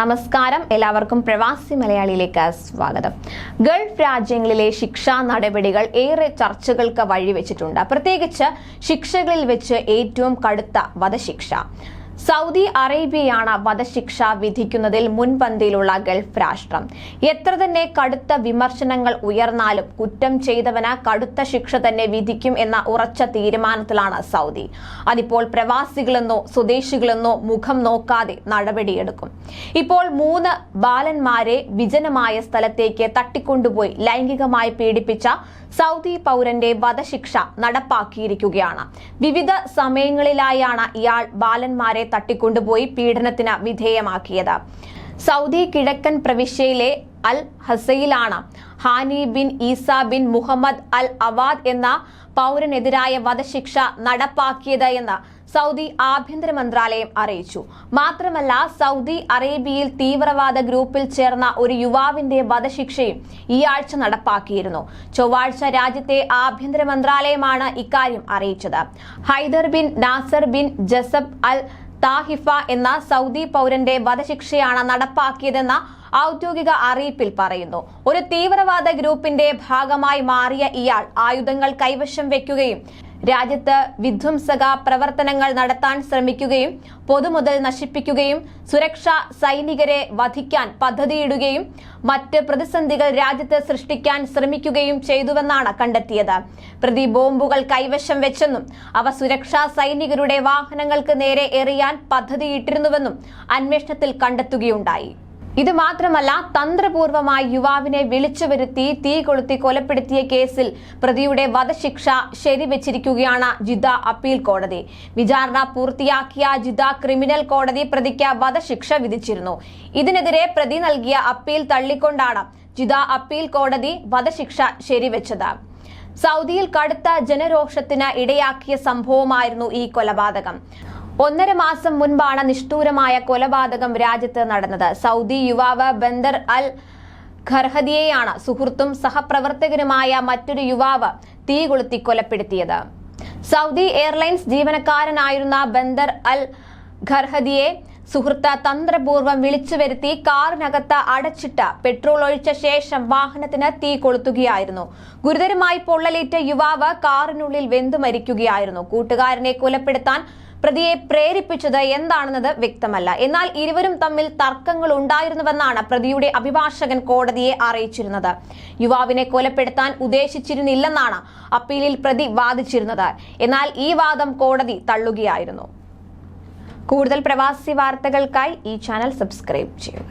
നമസ്കാരം. എല്ലാവർക്കും പ്രവാസി മലയാളിയിലേക്ക് സ്വാഗതം. ഗൾഫ് രാജ്യങ്ങളിലെ ശിക്ഷാ നടപടികൾ ഏറെ ചർച്ചകൾക്ക് വഴിവെച്ചിട്ടുണ്ട്. പ്രത്യേകിച്ച് ശിക്ഷകളിൽ വെച്ച് ഏറ്റവും കടുത്ത വധശിക്ഷ. സൗദി അറേബ്യയാണ് വധശിക്ഷ വിധിക്കുന്നതിൽ മുൻപന്തിയിലുള്ള ഗൾഫ് രാഷ്ട്രം. എത്ര തന്നെ കടുത്ത വിമർശനങ്ങൾ ഉയർന്നാലും കുറ്റം ചെയ്തവന് കടുത്ത ശിക്ഷ തന്നെ വിധിക്കും എന്ന ഉറച്ച തീരുമാനത്തിലാണ് സൗദി. അതിപ്പോൾ പ്രവാസികളെന്നോ സ്വദേശികളെന്നോ മുഖം നോക്കാതെ നടപടിയെടുക്കും. ഇപ്പോൾ മൂന്ന് ബാലന്മാരെ വിജനമായ സ്ഥലത്തേക്ക് തട്ടിക്കൊണ്ടുപോയി ലൈംഗികമായി പീഡിപ്പിച്ച സൗദി പൗരന്റെ വധശിക്ഷ നടപ്പാക്കിയിരിക്കുകയാണ്. വിവിധ സമയങ്ങളിലായാണ് ഇയാൾ ബാലന്മാരെ തട്ടിക്കൊണ്ടുപോയി പീഡനത്തിന് വിധേയമാക്കിയത്. സൗദി കിഴക്കൻ പ്രവിശ്യയിലെ അൽ ഹസയിലാണ് Hani bin Isa bin Muhammad al Awad എന്ന പൗരനെതിരായ വധശിക്ഷ നടപ്പാക്കിയത് എന്ന് സൗദി ആഭ്യന്തര മന്ത്രാലയം അറിയിച്ചു. മാത്രമല്ല സൗദി അറേബ്യയിൽ തീവ്രവാദ ഗ്രൂപ്പിൽ ചേർന്ന ഒരു യുവാവിന്റെ വധശിക്ഷയും ഈ ആഴ്ച നടപ്പാക്കിയിരുന്നു. ചൊവ്വാഴ്ച രാജ്യത്തെ ആഭ്യന്തര മന്ത്രാലയമാണ് ഇക്കാര്യം അറിയിച്ചത്. Haider bin Nasser bin Jasab al Tahifa എന്ന സൗദി പൗരന്റെ വധശിക്ഷയാണ് നടപ്പാക്കിയതെന്ന ഔദ്യോഗിക അറിയിപ്പിൽ പറയുന്നു. ഒരു തീവ്രവാദ ഗ്രൂപ്പിന്റെ ഭാഗമായി മാറിയ ഇയാൾ ആയുധങ്ങൾ കൈവശം വെക്കുകയും രാജ്യത്ത് വിധ്വംസക പ്രവർത്തനങ്ങൾ നടത്താൻ ശ്രമിക്കുകയും പൊതുമുതൽ നശിപ്പിക്കുകയും സുരക്ഷാ സൈനികരെ വധിക്കാൻ പദ്ധതിയിടുകയും മറ്റ് പ്രതിസന്ധികൾ രാജ്യത്ത് സൃഷ്ടിക്കാൻ ശ്രമിക്കുകയും ചെയ്തുവെന്നാണ് കണ്ടെത്തിയത്. പ്രതി ബോംബുകൾ കൈവശം വെച്ചെന്നും അവ സുരക്ഷാ സൈനികരുടെ വാഹനങ്ങൾക്ക് നേരെ എറിയാൻ പദ്ധതിയിട്ടിരുന്നുവെന്നും അന്വേഷണത്തിൽ കണ്ടെത്തുകയുണ്ടായി. ഇത് മാത്രമല്ല തന്ത്രപൂർവമായി യുവാവിനെ വിളിച്ചു വരുത്തി തീ കൊളുത്തി കൊലപ്പെടുത്തിയ കേസിൽ പ്രതിയുടെ വധശിക്ഷ ശരിവെച്ചിരിക്കുകയാണ് ജിദ്ദ അപ്പീൽ കോടതി. വിചാരണ പൂർത്തിയാക്കിയ ജിദ്ദ ക്രിമിനൽ കോടതി പ്രതിക്ക് വധശിക്ഷ വിധിച്ചിരുന്നു. ഇതിനെതിരെ പ്രതി നൽകിയ അപ്പീൽ തള്ളിക്കൊണ്ടാണ് ജിദ്ദ അപ്പീൽ കോടതി വധശിക്ഷ ശരിവെച്ചത്. സൗദിയിൽ കടുത്ത ജനരോഷത്തിന് ഇടയാക്കിയ സംഭവമായിരുന്നു ഈ കൊലപാതകം. ഒന്നര മാസം മുൻപാണ് നിഷ്ഠൂരമായ കൊലപാതകം രാജ്യത്ത് നടന്നത്. സൗദി യുവാവ് ബന്ദർ അൽ ഖർഹദിയെയാണ് സുഹൃത്തും സഹപ്രവർത്തകനുമായ മറ്റൊരു യുവാവ് തീ കൊളുത്തി കൊലപ്പെടുത്തിയത്. സൗദി എയർലൈൻസ് ജീവനക്കാരനായിരുന്ന ബന്ദർ അൽ ഖർഹദിയെ സുഹൃത്ത് തന്ത്രപൂർവം വിളിച്ചു വരുത്തി കാറിനകത്ത് അടച്ചിട്ട് പെട്രോൾ ഒഴിച്ച ശേഷം വാഹനത്തിന് തീ കൊളുത്തുകയായിരുന്നു. ഗുരുതരമായി പൊള്ളലേറ്റ യുവാവ് കാറിനുള്ളിൽ വെന്തു മരിക്കുകയായിരുന്നു. കൂട്ടുകാരനെ കൊലപ്പെടുത്താൻ പ്രതിയെ പ്രേരിപ്പിച്ചത് എന്താണെന്നത് വ്യക്തമല്ല. എന്നാൽ ഇരുവരും തമ്മിൽ തർക്കങ്ങൾ ഉണ്ടായിരുന്നുവെന്നാണ് പ്രതിയുടെ അഭിഭാഷകൻ കോടതിയെ അറിയിച്ചിരുന്നത്. യുവാവിനെ കൊലപ്പെടുത്താൻ ഉദ്ദേശിച്ചിരുന്നില്ലെന്നാണ് അപ്പീലിൽ പ്രതി വാദിച്ചിരുന്നത്. എന്നാൽ ഈ വാദം കോടതി തള്ളുകയായിരുന്നു. കൂടുതൽ പ്രവാസി വാർത്തകൾക്കായി ഈ ചാനൽ സബ്സ്ക്രൈബ് ചെയ്യുക.